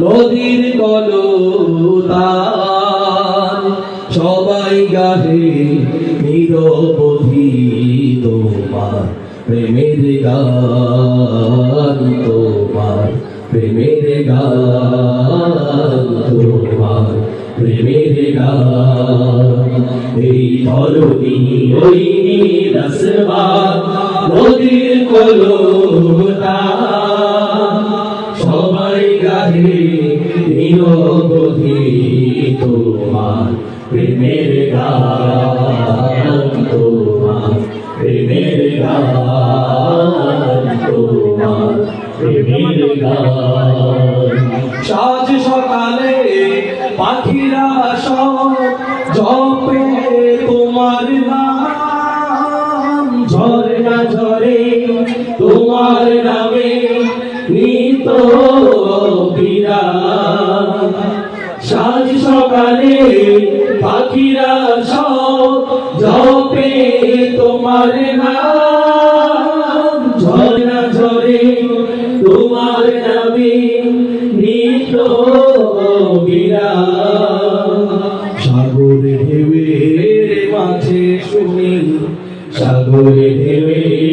নদীর কলতান, সবাই গাহে নিরবধি তোমার, প্রেমের গান তোমার, প্রেমের গান তোমার, প্রেমের গান। এই ধরণী ওই নদীর কলতান গাহে নিরবধি তোমার প্রেমের গান তোমার প্রেমের গান তোমার সকালে পাখিরা সব জপে তোমার নাম। ঝরে না ঝরে তোমার নামে সাজ সকালে পাখিরা সব জপে তোমার নাম। ঝরে ঝরে তোমার নামে নিত বিরাম। সাগরে ঢেউয়ের মাঝে শুনি, সাগরে ঢেউয়ের